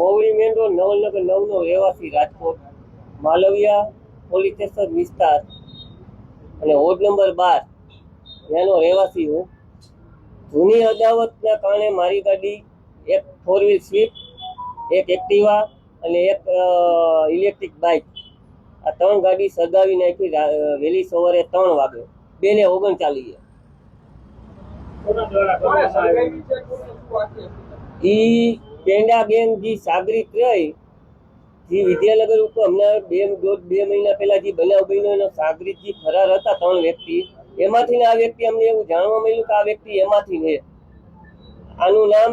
મોવડી main road Navalnagar નવનો રહેવાસી Rajkot Malviya police station વિસ્તાર અને વોર્ડ નંબર બાર. એનો રહેવાસી હું. જૂની અદાવતના કારણે મારી ગાડી એક ફોર વ્હીલ સ્વીપ એક એક્ટિવા અને એક ઇલેક્ટ્રિક બાઇક આ ત્રણ ગાડી સગાવી નાખી વહેલી સવારે ત્રણ વાગે. બે ને ઓગણચાલીસે ઈ પેંડા બેન જે સાગરિત રહી જે વિદ્યાનગર ઉપર હમણાં બે દોઢ બે મહિના પહેલા જે બનાવ બન્યો એનો સાગરિત જે ફરાર હતા ત્રણ વ્યક્તિ. એમાંથી આ વ્યક્તિ અમને એવું જાણવા મળ્યું કે આ વ્યક્તિ એમાંથી છે. આનું નામ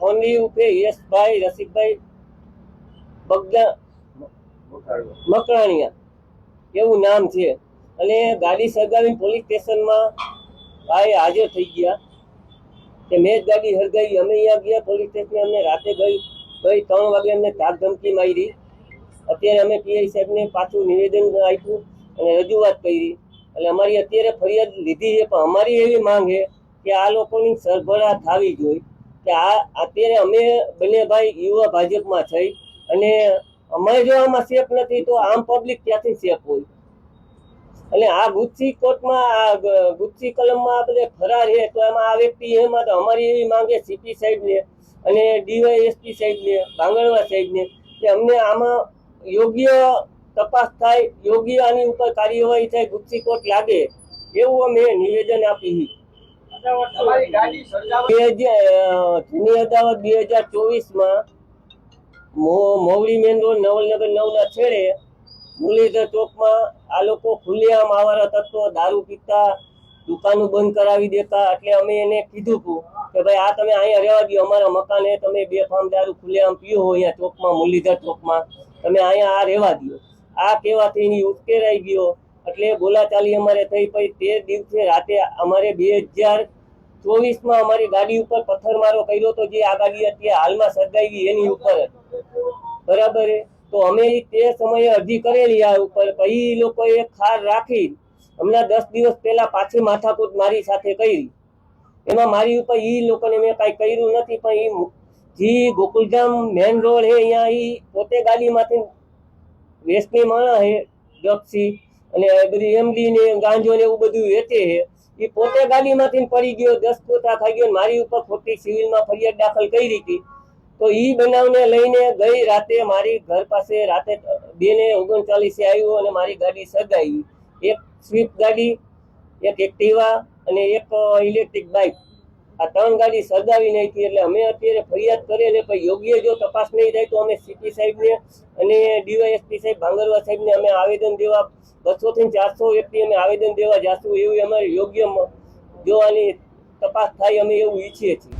ફોનલી ઉપે યશભાઈ, રસિકભાઈ બગદા મકરાણીયા. એવું નામ છે. અને ગાડી સળગાવી પોલીસ સ્ટેશનમાં ભાઈ હાજર થઈ ગયા. કે મેં જ ગાડી હરગાવી અમે અહીંયા ગયા પોલીસ સ્ટેશન અમને રાતે ગઈ ગઈ ત્રણ વાગે અમને ધાક ધમકી મારી. અત્યારે અમે પીઆઈ સાહેબને પાછું નિવેદન આપ્યું અને રજૂઆત કરી. એટલે અમારી અત્યારે ફરિયાદ લીધી છે, પણ અમારી એવી માંગ છે કે આ લોકોની સરભરા થવી જોઈએ. કે આ, અત્યારે અમે બંને ભાઈ યુવા ભાજપમાં થઈ અને અમારે જો આમાં સેફ નથી, તો આમ પબ્લિક ક્યાંથી સેફ હોય. એટલે આ ગુસ્સી કોર્ટમાં, આ ગુસ્સી કલમમાં બધે ફરાર છે, તો એમાં આ વ્યક્તિ એમાં તો અમારી એવી માંગે સીપી સાહેબને અને ડીવાયએસપી સાહેબને ભાંગણવા સાહેબને, કે અમને આમાં યોગ્ય તપાસ થાય, યોગ્ય આની ઉપર કાર્યવાહી થાય ગુસ્સી કોર્ટ લાગે, એવું અમે નિવેદન આપી જૂની અદાવત બે હજાર ચોવીસમાં મોવડી મેન રોડ, નવલનગર નવના છેડે મુરલીધર ચોકમાં આ લોકો ખુલ્લેઆમ આવારા તત્વો દારૂ પીતા, દુકાનો બંધ કરાવી દેતા, એટલે અમે એને કીધું હતું કે ભાઈ આ તમે અહીંયા રહેવા દો અમારા મકાને તમે બે ફામ દારૂ ખુલ્લેઆમ પીઓ હો અહીંયા ચોકમાં, મુરલીધર ચોકમાં તમે અહીંયા આ રહેવા દો આ કહેવાથી એની ઉશ્કેરાઈ ગયો એટલે બોલાચાલી અમારે થઈ પછી તે દિવસે રાતે અમારે બે હજાર ચોવીસમાં અમારી ગાડી ઉપર પથ્થરમારો કર્યો તો જે આ ગાડી અત્યારે હાલમાં સર્જાઈ ગઈ એની ઉપર. બરાબર? તો અમે તે સમયે અરજી કરેલી આ ઉપર. પછી લોકોએ ખાર રાખી, હમણાં દસ દિવસ પહેલા પાછી માથાકૂટ મારી સાથે કરી. એમાં મારી ઉપર એ લોકોને મેં કાંઈ કર્યું નથી, પણ એ જી ગોકુલધામ મેન રોડ હે, અહીંયા એ પોતે ગાડીમાંથી વેસ્ટની માણસ હે ડ્રગ્સી અને બધી એમડી ને ગાંજો ને એવું બધું વેચે છે એ પોતે ગાડીમાંથી પડી ગયો, દસ પોતા ખાઈ ગયો મારી ઉપર ખોટી સિવિલમાં ફરિયાદ દાખલ કરી હતી. તો ઈ બનાવને લઈને ગઈ રાતે મારી ઘર પાસે રાતે બે ને ઓગણચાલીસે આવ્યું અને મારી ગાડી સગાવી એક સ્વિફ્ટ ગાડી, એક એક્ટિવા અને એક ઇલેક્ટ્રિક બાઇક આ ત્રણ ગાડી સગાવી નાખી એટલે અમે અત્યારે ફરિયાદ કરેલી પણ યોગ્ય જો તપાસ નહીં થાય તો અમે સીપી સાહેબને અને ડીવાયએસપી સાહેબ ભાંગરવા સાહેબને અમે આવેદન દેવા, બસોથી ચારસો વ્યક્તિ અમે આવેદન દેવા જાશું એવું અમારે યોગ્ય જો આની તપાસ થાય અમે એવું ઈચ્છીએ છીએ.